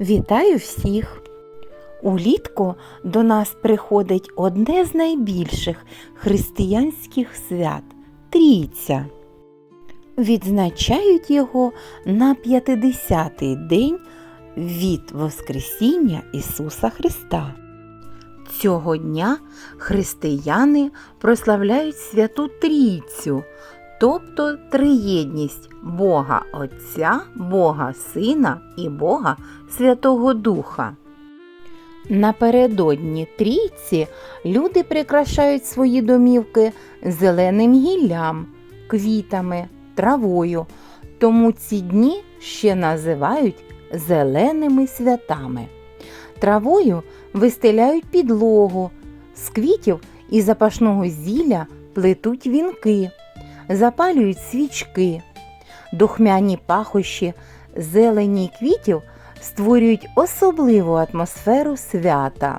Вітаю всіх! Улітку до нас приходить одне з найбільших християнських свят Трійця. Відзначають його на 50-й день від Воскресіння Ісуса Христа. Цього дня християни прославляють Святу Трійцю, тобто триєдність Бога Отця, Бога Сина і Бога Святого Духа. Напередодні трійці люди прикрашають свої домівки зеленим гіллям, квітами, травою, тому ці дні ще називають зеленими святами. Травою вистеляють підлогу, з квітів і запашного зілля плетуть вінки, запалюють свічки. Духмяні пахощі зелені квітів створюють особливу атмосферу свята.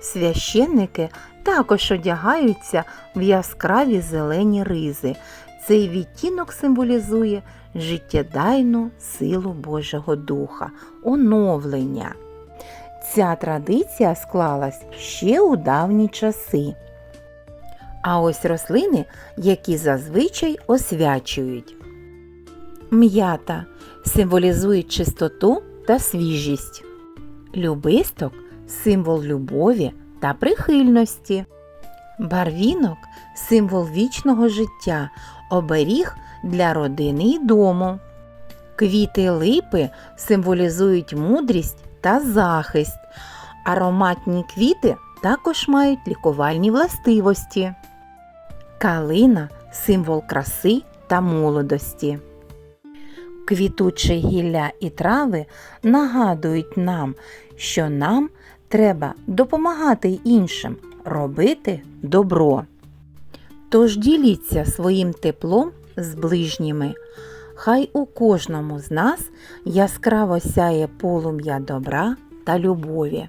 Священники також одягаються в яскраві зелені ризи. Цей відтінок символізує життєдайну силу Божого Духа, оновлення. Ця традиція склалась ще у давні часи. А ось рослини, які зазвичай освячують. М'ята символізує чистоту та свіжість. Любисток символ любові та прихильності. Барвінок символ вічного життя, оберіг для родини й дому. Квіти липи символізують мудрість та захист. Ароматні квіти також мають лікувальні властивості. Калина символ краси та молодості. Квітуче гілля і трави нагадують нам, що нам треба допомагати іншим робити добро. Тож діліться своїм теплом з ближніми. Хай у кожному з нас яскраво сяє полум'я добра та любові.